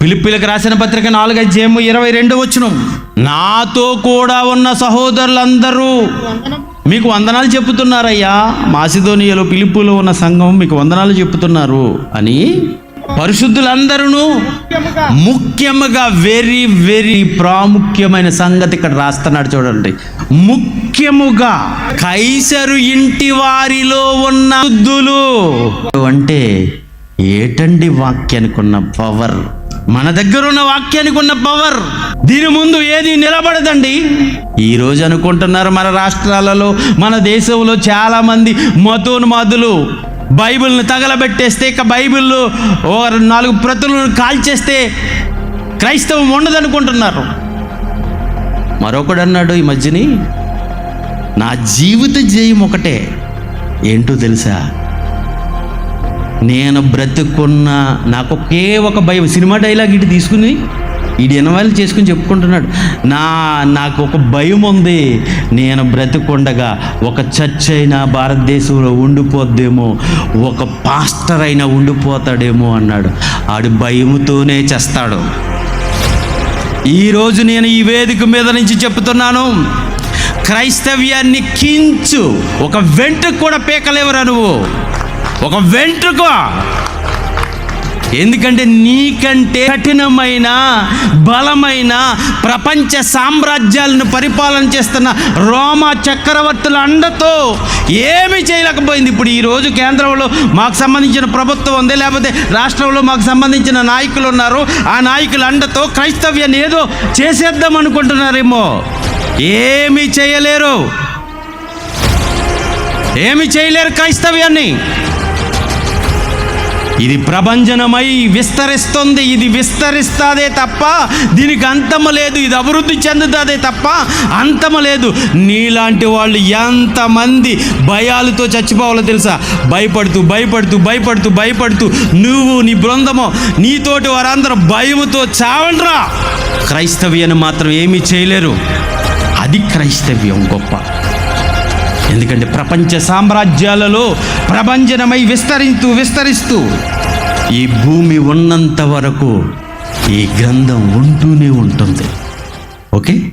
పిలిపిలకు రాసిన పత్రిక నాలుగు అధ్యాయము ఇరవై రెండు వచ్చును నాతో కూడా ఉన్న సహోదరులందరూ మీకు వందనాలు చెప్తున్నారయ్యా. మాసిదోనియలో పిలుపులో ఉన్న సంఘం మీకు వందనాలు చెప్తున్నారు అని పరిశుద్ధులందరూ ముఖ్యముగా వెరీ వెరీ ప్రాముఖ్యమైన సంగతి ఇక్కడ రాస్తున్నాడు చూడండి. ముఖ్యముగా కైసరు ఇంటి వారిలో ఉన్న శుద్ధులు అంటే ఏటండి వాక్యానికి ఉన్న పవర్ మన దగ్గర ఉన్న వాక్యానికి ఉన్న పవర్ దీని ముందు ఏది నిలబడదండి? ఈ రోజు అనుకుంటున్నారు మన రాష్ట్రాలలో మన దేశంలో చాలా మంది మతోన్మాదులు బైబిల్ని తగలబెట్టేస్తే ఇక బైబిల్ నాలుగు ప్రతులను కాల్చేస్తే క్రైస్తవం ఉండదనుకుంటున్నారు. మరొకడు అన్నాడు ఈ మధ్యని నా జీవిత జయం ఒకటే. ఏంటో తెలుసా? నేను బ్రతుకున్న నాకు ఒకే ఒక భయం. సినిమా డైలాగ్ ఇటు తీసుకుని ఈడు ఎనవాళ్ళు చేసుకుని చెప్పుకుంటున్నాడు. నా నాకు ఒక భయం ఉంది. నేను బ్రతుకుండగా ఒక చర్చ్ అయినా భారతదేశంలో ఉండిపోద్దేమో ఒక పాస్టర్ అయినా ఉండిపోతాడేమో అన్నాడు. ఆడి భయముతోనే చేస్తాడు. ఈరోజు నేను ఈ వేదిక మీద నుంచి చెప్తున్నాను క్రైస్తవ్యాన్ని కించు. ఒక వెంట కూడా పీకలేవరా నువ్వు? ఒక వెంట్రుక. ఎందుకంటే నీకంటే కఠినమైన బలమైన ప్రపంచ సామ్రాజ్యాలను పరిపాలన చేస్తున్న రోమా చక్రవర్తుల అండతో ఏమీ చేయలేకపోయింది. ఇప్పుడు ఈరోజు కేంద్రంలో మాకు సంబంధించిన ప్రభుత్వం ఉంది లేకపోతే రాష్ట్రంలో మాకు సంబంధించిన నాయకులు ఉన్నారు. ఆ నాయకుల అండతో క్రైస్తవ్యాన్ని ఏదో చేసేద్దాం అనుకుంటున్నారేమో. ఏమీ చేయలేరు. ఏమి చేయలేరు క్రైస్తవ్యాన్ని. ఇది ప్రభంజనమై విస్తరిస్తుంది ఇది విస్తరిస్తాదే తప్ప దీనికి అంతము లేదు ఇది అభివృద్ధి చెందుతాదే తప్ప అంతము లేదు. నీలాంటి వాళ్ళు ఎంతమంది భయాలతో చచ్చిపోవాలో తెలుసా? భయపడుతూ భయపడుతూ భయపడుతూ భయపడుతూ నువ్వు నీ బృందము నీతోటి వారందరూ భయముతో చావండ్రా. క్రైస్తవ్యాన్ని మాత్రం ఏమీ చేయలేరు. అది క్రైస్తవ్యం గొప్ప. ఎందుకంటే ప్రపంచ సామ్రాజ్యాలలో ప్రభంజనమై విస్తరిస్తూ విస్తరిస్తూ ఈ భూమి ఉన్నంత వరకు ఈ గ్రంథం ఉంటూనే ఉంటుంది. ఓకే?